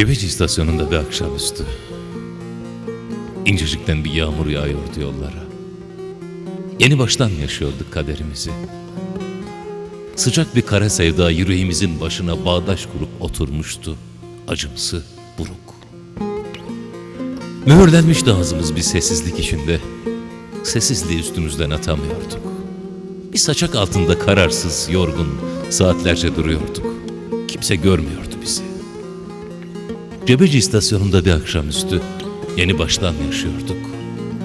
Cebeci istasyonunda bir akşamüstü. İncecikten bir yağmur yağıyordu yollara. Yeni baştan yaşıyorduk kaderimizi. Sıcak bir kara sevda yüreğimizin başına bağdaş kurup oturmuştu. Acımsı, buruk. Mühürlenmişti ağzımız bir sessizlik içinde. Sessizliği üstümüzden atamıyorduk. Bir saçak altında kararsız, yorgun saatlerce duruyorduk. Kimse görmüyordu bizi. Cebeci istasyonunda bir akşamüstü yeni baştan yaşıyorduk.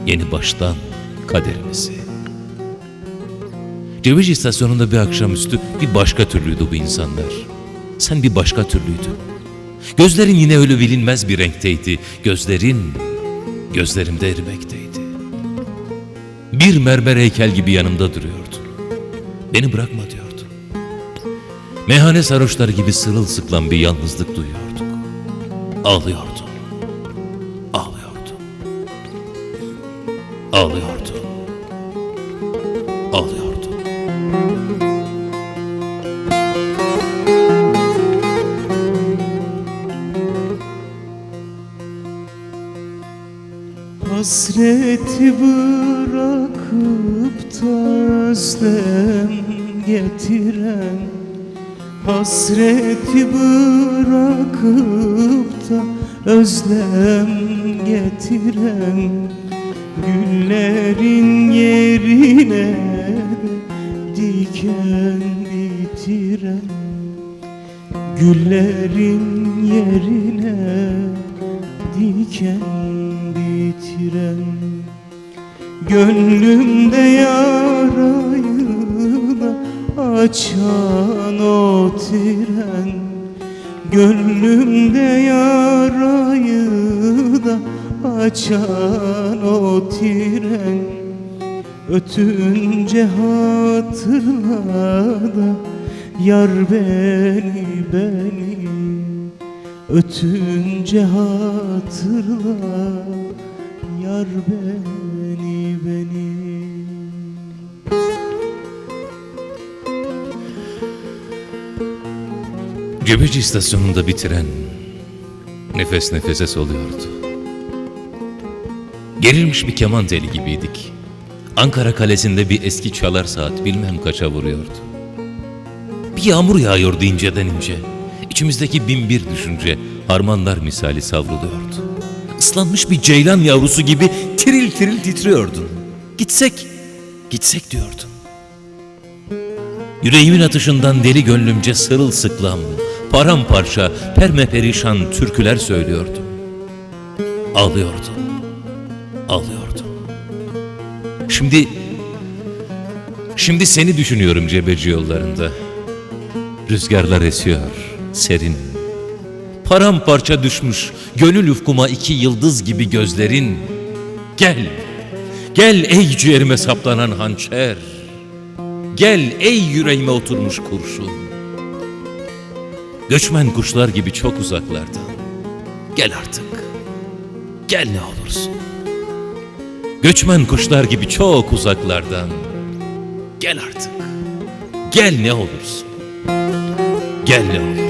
Yeni baştan kaderimizi. Cebeci istasyonunda bir akşamüstü bir başka türlüydü bu insanlar. Sen bir başka türlüydün. Gözlerin yine öyle bilinmez bir renkteydi. Gözlerin gözlerimde erimekteydi. Bir mermer heykel gibi yanımda duruyordun. Beni bırakma diyordun. Meyhane sarhoşları gibi sırılsıklam bir yalnızlık duyuyorduk. Ağlıyordun. Ağlıyordun. Ağlıyordun. Hasreti bırakıp da özlem getiren Hasreti bırakıp da özlem getiren Güllerin yerine diken bitiren Güllerin yerine diken bitiren Gönlümde yarayı da açan o tren Gönlümde yarayı da açan o tren. Ötünce hatırla da yar beni beni Ötünce hatırla yar beni beni Cebeci istasyonunda bitiren nefes nefese soluyordu. Gerilmiş bir keman teli gibiydik. Ankara kalesinde bir eski çalar saat bilmem kaça vuruyordu. Bir yağmur yağıyordu inceden ince. İçimizdeki bin bir düşünce harmanlar misali savruluyordu. Islanmış bir ceylan yavrusu gibi tiril tiril titriyordun. Gitsek, gitsek diyordun. Yüreğimin atışından deli gönlümce sırılsıklam, paramparça, perme perişan türküler söylüyordum. Ağlıyordum, ağlıyordum. Şimdi, şimdi seni düşünüyorum cebeci yollarında. Rüzgarlar esiyor, serin. Paramparça düşmüş, gönül ufkuma iki yıldız gibi gözlerin. Gel, gel ey ciğerime saplanan hançer. Gel ey yüreğime oturmuş kurşun. Göçmen kuşlar gibi çok uzaklardan. Gel artık. Gel ne olursun. Göçmen kuşlar gibi çok uzaklardan. Gel artık. Gel ne olursun. Gel ne olursun.